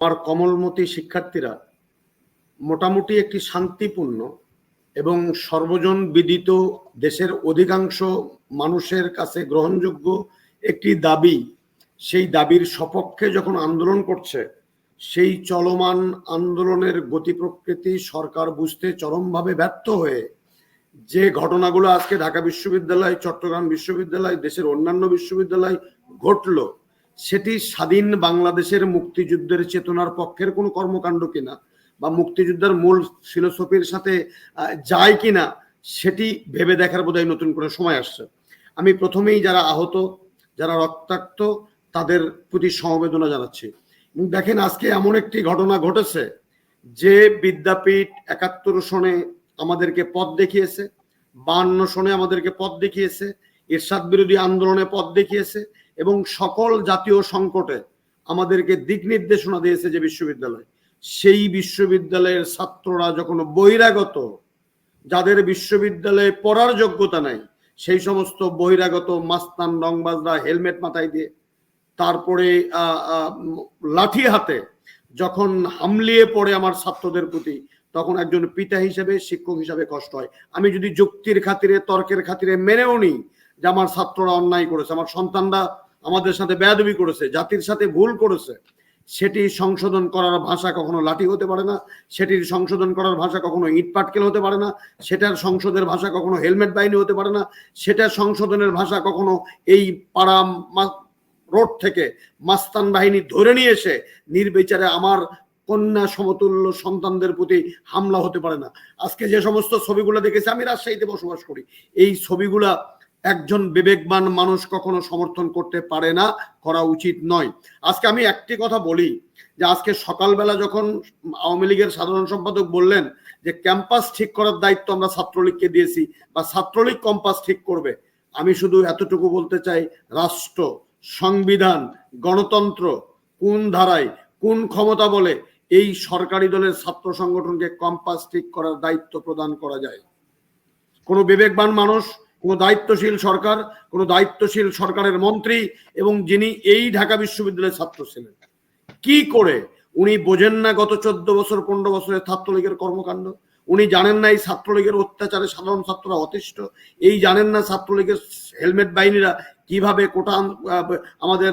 আমার কমলমতি শিক্ষার্থীরা মোটামুটি একটি শান্তিপূর্ণ এবং সর্বজন বিদিত দেশের অধিকাংশ মানুষের কাছে গ্রহণযোগ্য একটি দাবি, সেই দাবির সপক্ষে যখন আন্দোলন করছে, সেই চলমান আন্দোলনের গতি প্রকৃতি সরকার বুঝতে চরমভাবে ব্যর্থ হয়ে যে ঘটনাগুলো আজকে ঢাকা বিশ্ববিদ্যালয়, চট্টগ্রাম বিশ্ববিদ্যালয়, দেশের অন্যান্য বিশ্ববিদ্যালয় ঘটলো সেটি স্বাধীন বাংলাদেশের মুক্তিযুদ্ধের চেতনার পক্ষের কোনো কর্মকাণ্ড কিনা বা মুক্তিযুদ্ধের মূল ফিলোসফির সাথে যায় কিনা, সেটি ভেবে দেখার বোধহয় নতুন করে সময় আসছে। আমি প্রথমেই যারা আহত, যারা রক্তাক্ত, তাদের প্রতি সমবেদনা জানাচ্ছি। দেখেন, আজকে এমন একটি ঘটনা ঘটেছে যে বিদ্যাপীঠ একাত্তর সনে আমাদেরকে পথ দেখিয়েছে, বান্ন সনে আমাদেরকে পথ দেখিয়েছে, এরশাদ বিরোধী আন্দোলনে পথ দেখিয়েছে এবং সকল জাতীয় সংকটে আমাদেরকে দিক নির্দেশনা দিয়েছে যে বিশ্ববিদ্যালয়। সেই বিশ্ববিদ্যালয়ের ছাত্ররা যখন বহিরাগত, যাদের বিশ্ববিদ্যালয়ে পড়ার যোগ্যতা নাই, সেই সমস্ত বহিরাগত মাস্তান, রংবাজরা, হেলমেট মাথায় দিয়ে তারপরে লাঠি হাতে যখন হামলিয়ে পড়ে আমার ছাত্রদের প্রতি, তখন একজন পিতা হিসেবে, শিক্ষক হিসাবে কষ্ট হয়। আমি যদি যুক্তির খাতিরে, তর্কের খাতিরে মেনেও নিই যে আমার ছাত্ররা অন্যায় করেছে, আমার সন্তানরা আমাদের সাথে বেয়াদবি করেছে, জাতির সাথে ভুল করেছে, সেটি সংশোধন করার ভাষা কখনো লাঠি হতে পারে না সেটির সংশোধন করার ভাষা কখনো ইট পাটকেল হতে পারে না, সেটার সংসদের ভাষা কখনো হেলমেট বাহিনী হতে পারে না সেটার সংশোধনের ভাষা কখনো এই পাড়া রোড থেকে মাস্তান বাহিনী ধরে নিয়ে এসে নির্বিচারে আমার কন্যা সমতুল্য সন্তানদের প্রতি হামলা হতে পারে না। আজকে যে সমস্ত ছবিগুলো দেখেছি, আমি রাজশাহীতে বসবাস করি। এই ছবিগুলা একজন বিবেকবান মানুষ কখনো সমর্থন করতে পারে না, করা উচিত নয়। আজকে আমি একটি কথা বলি, যে আজকে সকালবেলা যখন আওয়ামী লীগের সাধারণ সম্পাদক বললেন যে ক্যাম্পাস ঠিক করার দায়িত্ব আমরা ছাত্রলীগকে দিয়েছি বা ছাত্রলীগ কম্পাস ঠিক করবে, আমি শুধু এতটুকু বলতে চাই, রাষ্ট্র, সংবিধান, গণতন্ত্র, কোন ধারায়, কোন ক্ষমতা বলে এই সরকারি দলের ছাত্র সংগঠনকে কম্পাস ঠিক করার দায়িত্ব প্রদান করা যায়। কোনো বিবেকবান মানুষ কোনো দায়িত্বশীল সরকার, কোনো দায়িত্বশীল সরকারের মন্ত্রী এবং যিনি এই ঢাকা বিশ্ববিদ্যালয়ের ছাত্র ছিলেন। কি করে? উনি বোঝেন না গত চোদ্দ বছর, পনেরো বছরের ছাত্রলীগের কর্মকাণ্ড। উনি জানেন না এই ছাত্রলীগের অত্যাচারে সাধারণ ছাত্ররা অতিষ্ঠ। এই জানেন না ছাত্রলীগের হেলমেট বাহিনীরা কীভাবে কোটা আমাদের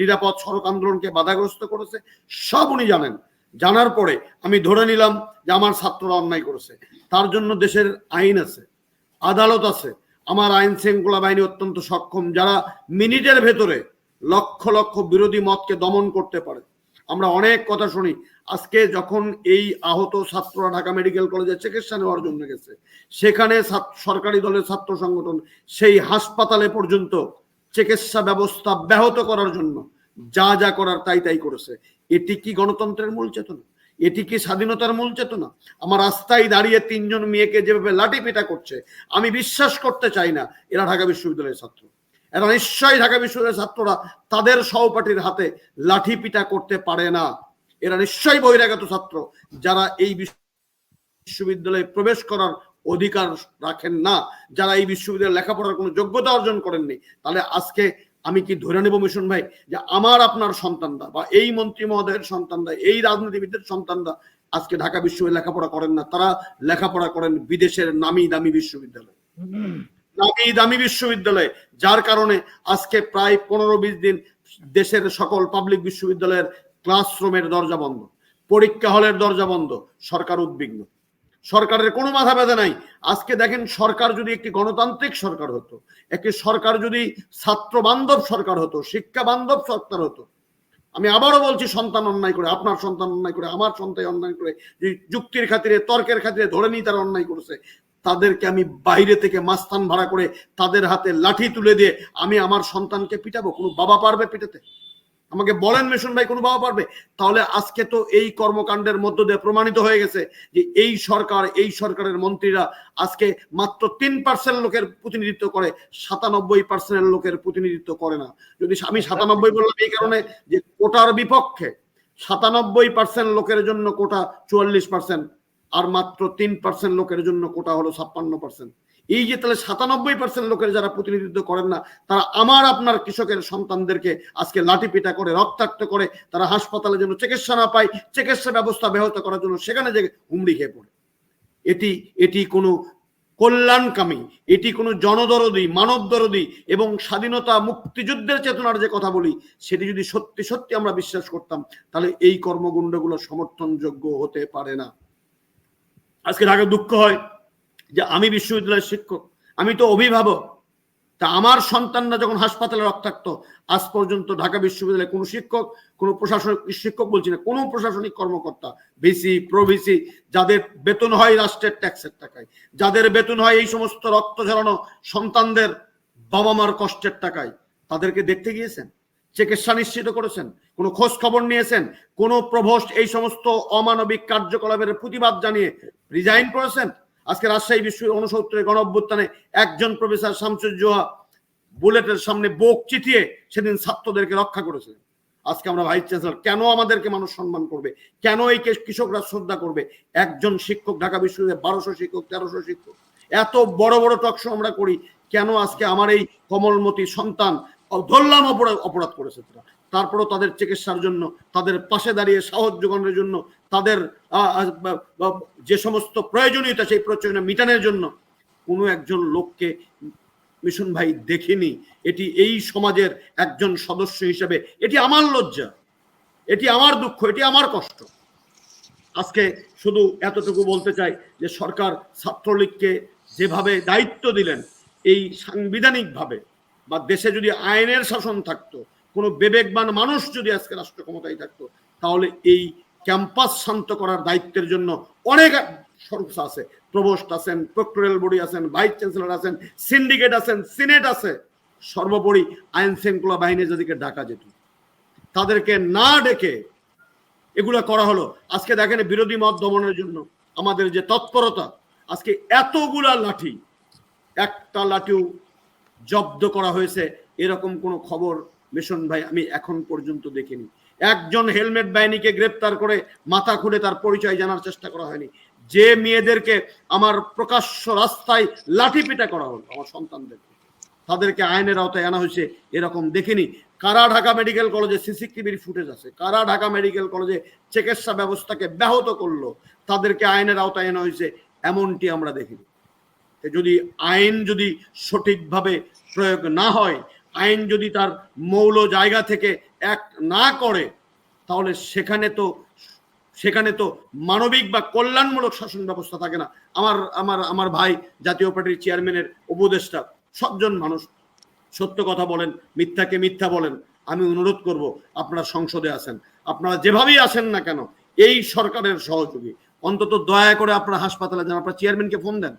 নিরাপদ সড়ক আন্দোলনকে বাধাগ্রস্ত করেছে। সব উনি জানেন। জানার পরে আমি ধরে নিলাম যে আমার ছাত্ররা অন্যায় করেছে। তার জন্য দেশের আইন আছে, আদালত আছে আমার আইন শৃঙ্খলা বাহিনী অত্যন্ত সক্ষম, যারা মিনিটের ভেতরে লক্ষ লক্ষ বিরোধী মতকে দমন করতে পারে। আমরা অনেক কথা শুনি, আজকে যখন এই আহত ছাত্ররা ঢাকা মেডিকেল কলেজে চিকিৎসা নেওয়ার জন্য গেছে, সেখানে সরকারি দলের ছাত্র সংগঠন সেই হাসপাতালে পর্যন্ত চিকিৎসা ব্যবস্থা ব্যাহত করার জন্য যা যা করার তাই তাই করেছে। এটি কি গণতন্ত্রের মূল চেতনা? এটি কি স্বাধীনতার মূল চেতনা? আমার রাস্তায় দাঁড়িয়ে তিনজন মেয়েকে যেভাবে লাঠি পেটা করছে, আমি বিশ্বাস করতে চাই না। এরা ঢাকা বিশ্ববিদ্যালয়ের ছাত্র। এরা নিশ্চয়ই ঢাকা বিশ্ববিদ্যালয়ের ছাত্ররা তাদের সহপাঠীর হাতে লাঠি পিটা করতে পারে না। এরা নিশ্চয়ই বহিরাগত ছাত্র, যারা এই বিশ্ববিদ্যালয়ে প্রবেশ করার অধিকার রাখেন না। যারা এই বিশ্ববিদ্যালয়ে লেখাপড়ার কোনো যোগ্যতা অর্জন করেননি, তাহলে আজকে আমি কি ধরে নেব মিশন ভাই? যে আমার আপনার সন্তানরা বা এই মন্ত্রী মহোদয়ের সন্তানরা, এই রাজনীতিবিদদের সন্তানরা আজকে ঢাকা বিশ্ববিদ্যালয়ে লেখাপড়া করেন না। তারা লেখাপড়া করেন বিদেশের নামি দামি বিশ্ববিদ্যালয়। নামি দামি বিশ্ববিদ্যালয়ে, যার কারণে আজকে প্রায় পনেরো বিশ দিন দেশের সকল পাবলিক বিশ্ববিদ্যালয়ের ক্লাসরুমের দরজা বন্ধ, পরীক্ষা হলের দরজা বন্ধ, সরকার উদ্বিগ্ন। সরকারের কোনো মাথা ব্যথা নাই। আজকে দেখেন সরকার যদি একটি গণতান্ত্রিক সরকার হতো, একটি সরকার যদি ছাত্র বান্ধব সরকার হতো, শিক্ষা বান্ধব সরকার হতো, আমি আবারও বলছি, সন্তান অন্যায় করে, আপনার সন্তান অন্যায় করে, আমার সন্তান অন্যায় করে, যে যুক্তির খাতিরে, তর্কের খাতিরে ধরে নিয়ে তারা অন্যায় করেছে, তাদেরকে আমি বাইরে থেকে মাস্তান ভাড়া করে তাদের হাতে লাঠি তুলে দিয়ে আমি আমার সন্তানকে পিটাবো? কোনো বাবা পারবে পিটাতে? আমাকে বলেন মিশন ভাই, কোনো বাবা পারবে? তাহলে আজকে তো এই কর্মকাণ্ডের মধ্য দিয়ে প্রমাণিত হয়ে গেছে যে এই সরকার, এই সরকারের মন্ত্রীরা আজকে মাত্র তিন পার্সেন্ট লোকের প্রতিনিধিত্ব করে, সাতানব্বই পার্সেন্ট লোকের প্রতিনিধিত্ব করে না। যদি আমি সাতানব্বই বললাম এই কারণে যে কোটার বিপক্ষে সাতানব্বই পার্সেন্ট লোকের জন্য কোটা চুয়াল্লিশ পার্সেন্ট আর মাত্র তিন পার্সেন্ট লোকের জন্য কোটা হলো ছাপ্পান্ন পার্সেন্ট এই যে তাহলে সাতানব্বই পার্সেন্ট লোকের যারা প্রতিনিধিত্ব করেন না, তারা আমার আপনার কৃষকের সন্তানদেরকে আজকে লাঠি পিটা করে, রক্তাক্ত করে, তারা হাসপাতালে যেন চিকিৎসা না পায়, চিকিৎসা ব্যবস্থা ব্যাহত করার জন্য সেখানে যে হুমড়ি খেয়ে পড়ে। এটি এটি কোনো কল্যাণকামী, এটি কোনো জনদরদি, মানবদরদি এবং স্বাধীনতা মুক্তিযুদ্ধের চেতনার যে কথা বলি, সেটি যদি সত্যি সত্যি আমরা বিশ্বাস করতাম, তাহলে এই কর্মগুণ্ডগুলো সমর্থনযোগ্য হতে পারে না। আজকে ঢাকা দুঃখ হয় যে আমি বিশ্ববিদ্যালয়ের শিক্ষক, আমি তো অভিভাবক। তা আমার সন্তানরা যখন হাসপাতালে রক্তাক্ত, আজ পর্যন্ত ঢাকা বিশ্ববিদ্যালয়ে কোনো শিক্ষক, কোনো প্রশাসনিক শিক্ষক বলছি না, কোনো প্রশাসনিক কর্মকর্তা, ভিসি, প্রভিসি, যাদের বেতন হয় রাষ্ট্রের ট্যাক্সের টাকায়, যাদের বেতন হয় এই সমস্ত রক্ত ঝরানো সন্তানদের বাবা মার কষ্টের টাকায়, তাদেরকে দেখতে গিয়েছেন? চিকিৎসা নিশ্চিত করেছেন? কোনো খোঁজ খবর নিয়েছেন? কোনো প্রভোস্ট এই সমস্ত অমানবিক কার্যকলাপের প্রতিবাদ জানিয়ে রিজাইন করেছেন? আজকে রাজশাহী বিশ্ববিদ্যালয় উনসত্তরের গণ অভ্যুত্থানে একজন প্রফেসর শামসুজ্জোহা বুলেটের সামনে বোক চিঠিয়ে সেদিন ছাত্রদেরকে রক্ষা করেছিলেন। আজকে আমরা ভাইস চ্যান্সেলর, কেন আমাদেরকে মানুষ সম্মান করবে? কেন এই কৃষকরা শ্রদ্ধা করবে? একজন শিক্ষক, ঢাকা বিশ্ববিদ্যালয়ে বারোশো শিক্ষক, তেরোশো শিক্ষক। এত বড় বড় টকশো আমরা করি, কেন আজকে আমার এই কমলমতি সন্তান ধরলাম অপরাধ অপরাধ করেছে তারা? তারপরও তাদের চিকিৎসার জন্য, তাদের পাশে দাঁড়িয়ে সাহস যোগানোর জন্য তাদের যে সমস্ত প্রয়োজনীয়তা সেই প্রয়োজনীয় মিটানোর জন্য কোনো একজন লোককে মিশন ভাই দেখিনি। এটি এই সমাজের একজন সদস্য হিসেবে। এটি আমার লজ্জা। এটি আমার দুঃখ। এটি আমার কষ্ট। আজকে শুধু এতটুকু বলতে চাই যে সরকার ছাত্রলীগকে যেভাবে দায়িত্ব দিলেন, এই সাংবিধানিকভাবে বা দেশে যদি আইনের শাসন থাকতো, কোনো বিবেকবান মানুষ যদি আজকে রাষ্ট্র ক্ষমতায় থাকতো, তাহলে এই ক্যাম্পাস শান্ত করার দায়িত্বের জন্য অনেক সংস্থা আছে। প্রভোস্ট আছেন, প্রক্টোরিয়াল বডি আছেন, ভাইস চ্যান্সেলর আছেন, সিন্ডিকেট আছেন, সিনেট আছে। সর্বোপরি আইন শৃঙ্খলা বাহিনী যাদেরকে ডাকা যেত, তাদেরকে না ডেকে এগুলো করা হলো। আজকে দেখেন বিরোধী মত দমনের জন্য আমাদের যে তৎপরতা, আজকে এতগুলা লাঠি, একটা লাঠিও জব্দ করা হয়েছে, এরকম কোনো খবর মিশন ভাই আমি এখন পর্যন্ত দেখিনি। একজন হেলমেট বাহিনীকে গ্রেপ্তার করে মাথা খুলে তার পরিচয় জানার চেষ্টা করা হয়নি। যে মেয়েদেরকে আমার প্রকাশ্য রাস্তায় লাঠি পিটা করা হলো, আমার সন্তানদেরকে, তাদেরকে আইনের আওতায় আনা হয়েছে এরকম দেখিনি। কারা ঢাকা মেডিকেল কলেজে সিসি টিভির ফুটেজ আছে? কারা ঢাকা মেডিকেল কলেজে চিকিৎসা ব্যবস্থাকে ব্যাহত করল? তাদেরকে আইনের আওতায় আনা হয়েছে এমনটি আমরা দেখিনি। যদি আইন যদি সঠিকভাবে প্রয়োগ না হয়, আইন যদি তার মৌল জায়গা থেকে এক না করে, তাহলে সেখানে তো সেখানে তো মানবিক বা কল্যাণমূলক শাসন ব্যবস্থা থাকে না। আমার আমার আমার ভাই জাতীয় পার্টির চেয়ারম্যানের উপদেষ্টা সবজন মানুষ সত্য কথা বলেন, মিথ্যাকে মিথ্যা বলেন, আমি অনুরোধ করব আপনারা সংসদে আছেন আপনারা যেভাবেই আসেন না কেন, এই সরকারের সহযোগী। অন্তত দয়া করে আপনারা হাসপাতালে যান, আপনারা চেয়ারম্যানকে ফোন দেন।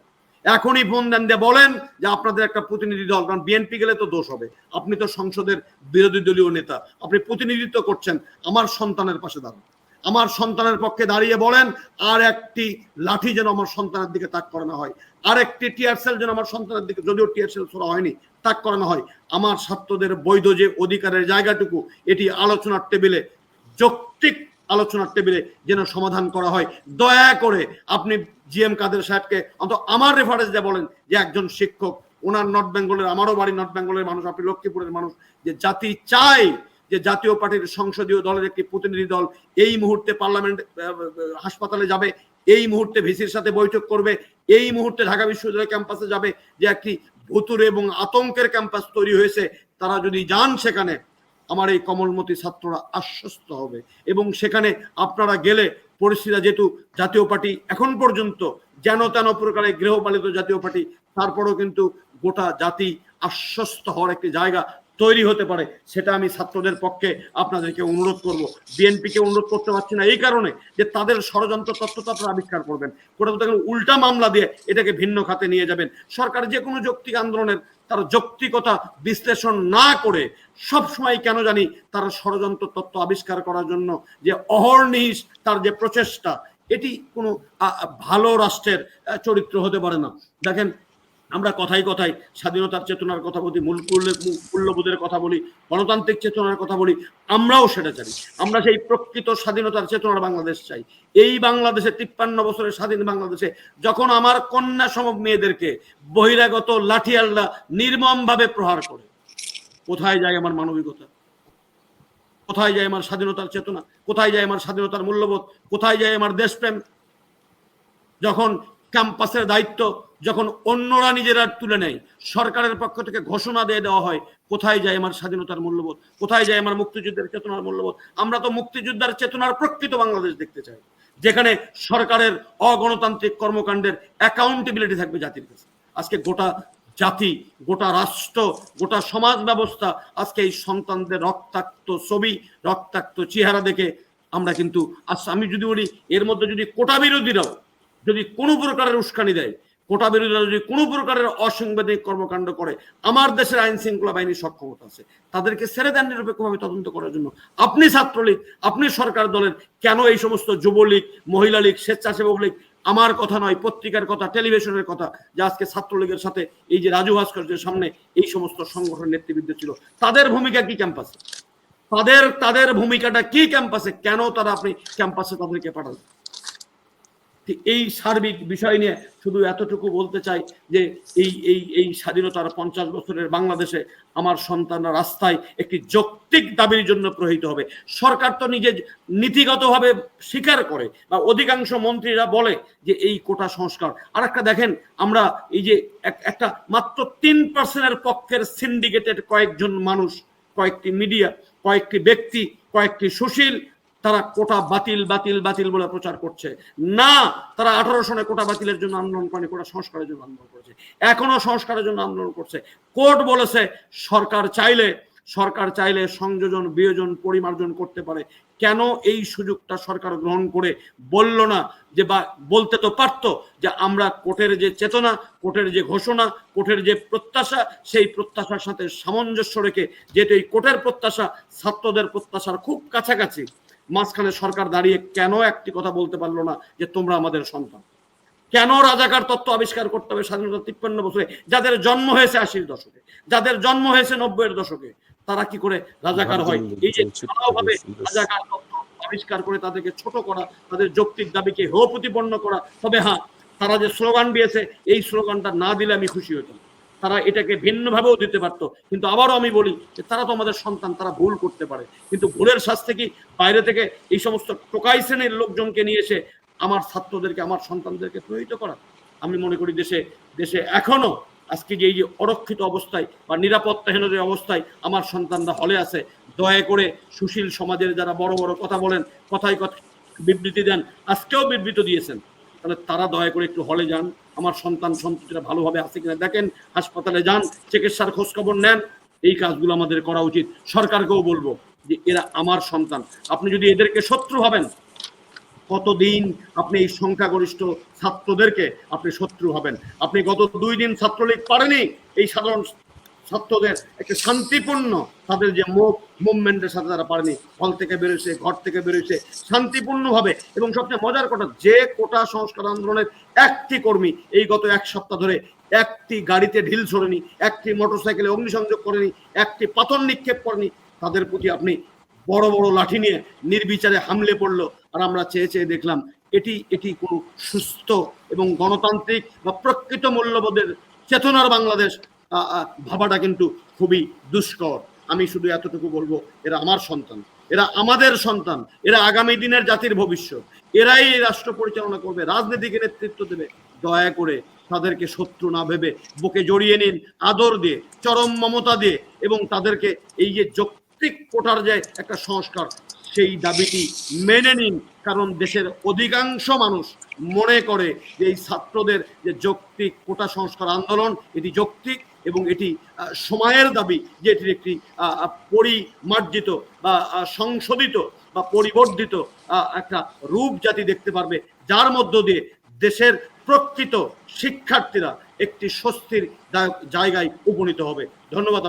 এখনই ফোন দেন দিয়ে বলেন যে আপনাদের একটা প্রতিনিধি দল, কারণ বিএনপি গেলে তো দোষ হবে। আপনি তো সংসদের বিরোধী দলীয় নেতা, আপনি প্রতিনিধিত্ব করছেন, আমার সন্তানের পাশে দাঁড়ান। আমার সন্তানের পক্ষে দাঁড়িয়ে বলেন, আর একটি লাঠি যেন আমার সন্তানের দিকে তাক করানো হয়, আর একটি টিয়ার সেল যেন আমার সন্তানের দিকে, যদিও টিয়ার সেল ছোড়া হয়নি, তাক করানো হয়। আমার ছাত্রদের বৈধ যে অধিকারের জায়গাটুকু, এটি আলোচনার টেবিলে যৌক্তিক আলোচনার টেবিলে যেন সমাধান করা হয়। দয়া করে আপনি জি এম কাদের সাহেবকে অন্তত আমার রেফারেন্স দিয়ে বলেন যে একজন শিক্ষক, ওনার নর্থ বেঙ্গলের আমারও বাড়ি নর্থ বেঙ্গলের মানুষ, আপনি লক্ষ্মীপুরের মানুষ, যে জাতি চায় যে জাতীয় পার্টির সংসদীয় দলের একটি প্রতিনিধি দল এই মুহূর্তে পার্লামেন্ট হাসপাতালে যাবে, এই মুহূর্তে ভিসির সাথে বৈঠক করবে, এই মুহূর্তে ঢাকা বিশ্ববিদ্যালয় ক্যাম্পাসে যাবে, যে একটি ভুতুর এবং আতঙ্কের ক্যাম্পাস তৈরি হয়েছে, তারা যদি যান সেখানে আমার এই কমলমতি ছাত্ররা আশ্বস্ত হবে। এবং সেখানে আপনারা গেলে পরিস্থিতি যেহেতু জাতীয় পার্টি এখন পর্যন্ত যেন তেন প্রকারে গৃহপালিত জাতীয় পার্টি, তারপরেও কিন্তু গোটা জাতি আশ্বস্ত হওয়ার একটি জায়গা তৈরি হতে পারে, সেটা আমি ছাত্রদের পক্ষে আপনাদেরকে অনুরোধ করব। বিএনপিকে অনুরোধ করতে পারছি না, এই কারণে যে তাদের ষড়যন্ত্র তত্ত্বটা আপনারা আবিষ্কার করবেন। দেখেন উল্টা মামলা দিয়ে এটাকে ভিন্ন খাতে নিয়ে যাবেন। সরকার যে কোনো যৌক্তিক আন্দোলনের তার যৌক্তিকতা বিশ্লেষণ না করে সব সময় কেন জানি তারা ষড়যন্ত্র তত্ত্ব আবিষ্কার করার জন্য যে অহর্নিশ তার যে প্রচেষ্টা, এটি কোনো ভালো রাষ্ট্রের চরিত্র হতে পারে না। দেখেন আমরা কথাই কথাই স্বাধীনতার চেতনার কথা বলি, মূল মূল্য- মূল্যবোধের কথা বলি, গণতান্ত্রিক চেতনার কথা বলি, আমরাও সেটা চাই আমরা সেই প্রকৃত স্বাধীনতার চেতনার বাংলাদেশ চাই। এই বাংলাদেশে তিপ্পান্ন বছরের স্বাধীন বাংলাদেশে যখন আমার কন্যা সম মেয়েদেরকে বহিরাগত লাঠিয়ালরা নির্মমভাবে প্রহার করে, কোথায় যায় আমার মানবিকতা? কোথায় যায় আমার স্বাধীনতার চেতনা? কোথায় যায় আমার স্বাধীনতার মূল্যবোধ? কোথায় যায় আমার দেশপ্রেম? যখন ক্যাম্পাসের দায়িত্ব যখন অন্যরা নিজেরা তুলে নেয়, সরকারের পক্ষ থেকে ঘোষণা দিয়ে দেওয়া হয়, কোথায় যায় আমার স্বাধীনতার মূল্যবোধ? কোথায় যায় আমার মুক্তিযুদ্ধের চেতনার মূল্যবোধ? আমরা তো মুক্তিযোদ্ধার চেতনার প্রকৃত বাংলাদেশ দেখতে চাই, যেখানে সরকারের অগণতান্ত্রিক কর্মকাণ্ডের অ্যাকাউন্টেবিলিটি থাকবে জাতির কাছে। আজকে গোটা জাতি, গোটা রাষ্ট্র, গোটা সমাজ ব্যবস্থা আজকে এই সন্তানদের রক্তাক্ত ছবি, রক্তাক্ত চেহারা দেখে আমরা কিন্তু আমি যদি বলি, এর মধ্যে যদি কোটা বিরোধীরাও যদি কোনো প্রকারের উস্কানি দেয় কোটা বিরোধীরা যদি কোনো প্রকারের অসাংবিধানিক কর্মকাণ্ড করে আমার দেশের আইন শৃঙ্খলা বাহিনীর সক্ষমতা আছে। তাদেরকে ছেড়ে দেন নিরপেক্ষভাবে তদন্ত করার জন্য। আপনি ছাত্রলীগ, আপনি সরকার দলের, কেন এই সমস্ত যুবলীগ মহিলা লীগ স্বেচ্ছাসেবক লীগ? আমার কথা নয়, পত্রিকার কথা, টেলিভিশনের কথা, যে আজকে ছাত্রলীগের সাথে এই যে রাজু ভাস্কর্যের সামনে এই সমস্ত সংগঠন নেতৃবৃন্দ ছিল। তাদের ভূমিকা কি ক্যাম্পাসে? তাদের তাদের ভূমিকাটা কি ক্যাম্পাসে? কেন তারা আপনি ক্যাম্পাসে তাদেরকে পাঠালেন? এই সার্বিক বিষয় নিয়ে শুধু এতটুকু বলতে চাই যে এই এই এই স্বাধীনতার পঞ্চাশ বছরের বাংলাদেশে আমার সন্তানরা রাস্তায় একটি যৌক্তিক দাবির জন্য প্রহিত হবে। সরকার তো নিজে নীতিগতভাবে স্বীকার করে বা অধিকাংশ মন্ত্রীরা বলে যে এই কোটা সংস্কার। আর একটা দেখেন, আমরা এই যে এক- একটা মাত্র তিন পার্সেন্টের পক্ষের সিন্ডিকেটেড কয়েকজন মানুষ, কয়েকটি মিডিয়া, কয়েকটি ব্যক্তি, কয়েকটি সুশীল তারা কোটা বাতিল বাতিল বাতিল বলে প্রচার করছে। না, তারা আঠারো সনে কোটা বাতিলের জন্য আন্দোলন করেনি কোটা সংস্কারের জন্য আন্দোলন করছে। এখনও সংস্কারের জন্য আন্দোলন করছে। কোর্ট বলেছে, সরকার চাইলে সরকার চাইলে সংযোজন, বিয়োজন, পরিমার্জন করতে পারে। কেন এই সুযোগটা সরকার গ্রহণ করে বলল না যে বা, বলতে তো পারতো যে আমরা কোর্টের যে চেতনা, কোর্টের যে ঘোষণা, কোর্টের যে প্রত্যাশা, সেই প্রত্যাশার সাথে সামঞ্জস্য রেখে যেহেতু এই কোর্টের প্রত্যাশা, ছাত্রদের প্রত্যাশার খুব কাছাকাছি মাঝখানে সরকার দাঁড়িয়ে কেন একটি কথা বলতে পারল না যে তোমরা আমাদের সন্তান? কেন রাজাকার তত্ত্ব আবিষ্কার করতে হবে স্বাধীনতা তিপ্পান্ন বছরে? যাদের জন্ম হয়েছে আশির দশকে যাদের জন্ম হয়েছে নব্বইয়ের দশকে তারা কি করে রাজাকার হয়? এই যে ভাবে রাজাকার তত্ত্ব আবিষ্কার করে তাদেরকে ছোট করা তাদের যৌক্তিক দাবিকে হেয় প্রতিপন্ন করা তবে হ্যাঁ তারা যে স্লোগান দিয়েছে এই স্লোগানটা না দিলে আমি খুশি হতাম তারা এটাকে ভিন্নভাবেও দিতে পারতো। কিন্তু আবারও আমি বলি যে তারা তো আমাদের সন্তান, তারা ভুল করতে পারে। কিন্তু ভুলের শাস্তি কি? বাইরে থেকে এই সমস্ত টোকাই শ্রেণির লোকজনকে নিয়ে এসে আমার ছাত্রদেরকে, আমার সন্তানদেরকে প্রয়োজিত করা। আমি মনে করি দেশে দেশে এখনও আজকে যে এই যে অরক্ষিত অবস্থায় বা নিরাপত্তাহীন যে অবস্থায় আমার সন্তানরা হলে আছে, দয়া করে সুশীল সমাজের যারা বড় বড় কথা বলেন, কথায় কথা বিবৃতি দেন, আজকেও বিবৃতি দিয়েছেন। তাহলে তারা দয়া করে একটু হলে যান। আমার সন্তান সন্ততিরা ভালোভাবে আছে কিনা দেখেন, হাসপাতালে যান, চিকিৎসার খোঁজখবর নেন, এই কাজগুলো আমাদের করা উচিত। সরকারকেও বলব যে এরা আমার সন্তান। আপনি যদি এদেরকে শত্রু হবেন কতদিন আপনি এই সংখ্যাগরিষ্ঠ ছাত্রদেরকে আপনি শত্রু হবেন আপনি গত দুই দিন ছাত্রলীগ পারেনি, এই সাধারণ ছাত্রদের একটা শান্তিপূর্ণ তাদের যে মুভ, মুভমেন্টের সাথে তারা পারেনি। হল থেকে বেরোছে ঘর থেকে বেরোছে শান্তিপূর্ণভাবে এবং সবচেয়ে মজার কথা, যে কোটা সংস্কার আন্দোলনের একটি কর্মী এই গত এক সপ্তাহ ধরে একটি গাড়িতে ঢিল ছড়েনি একটি মোটরসাইকেলে অগ্নিসংযোগ করেনি, একটি পাথর নিক্ষেপ করেনি, তাদের প্রতি আপনি বড় বড় লাঠি নিয়ে নির্বিচারে হামলে পড়ল আর আমরা চেয়ে চেয়ে দেখলাম এটি এটি কোনো সুস্থ এবং গণতান্ত্রিক বা প্রকৃত মূল্যবোধের চেতনার বাংলাদেশ ভাবাটা কিন্তু খুবই দুষ্কর। আমি শুধু এতটুকু বলব, এরা আমার সন্তান, এরা আমাদের সন্তান, এরা আগামী দিনের জাতির ভবিষ্যৎ। এরাই এই রাষ্ট্র পরিচালনা করবে, রাজনীতিকে নেতৃত্ব দেবে। দয়া করে তাদেরকে শত্রু না ভেবে বুকে জড়িয়ে নিন, আদর দিয়ে, চরম মমতা দিয়ে এবং তাদেরকে এই যে যৌক্তিক কোটার যে একটা সংস্কার, সেই দাবিটি মেনে নিন। কারণ দেশের অধিকাংশ মানুষ মনে করে যে এই ছাত্রদের যে যৌক্তিক কোটা সংস্কার আন্দোলন, এটি যৌক্তিক এবং এটি সময়ের দাবি যে এটির একটি পরিমার্জিত বা সংশোধিত বা পরিবর্ধিত একটা রূপ জাতি দেখতে পারবে, যার মধ্য দিয়ে দেশের প্রকৃত শিক্ষার্থীরা একটি স্বস্তির জায়গায় উপনীত হবে। ধন্যবাদ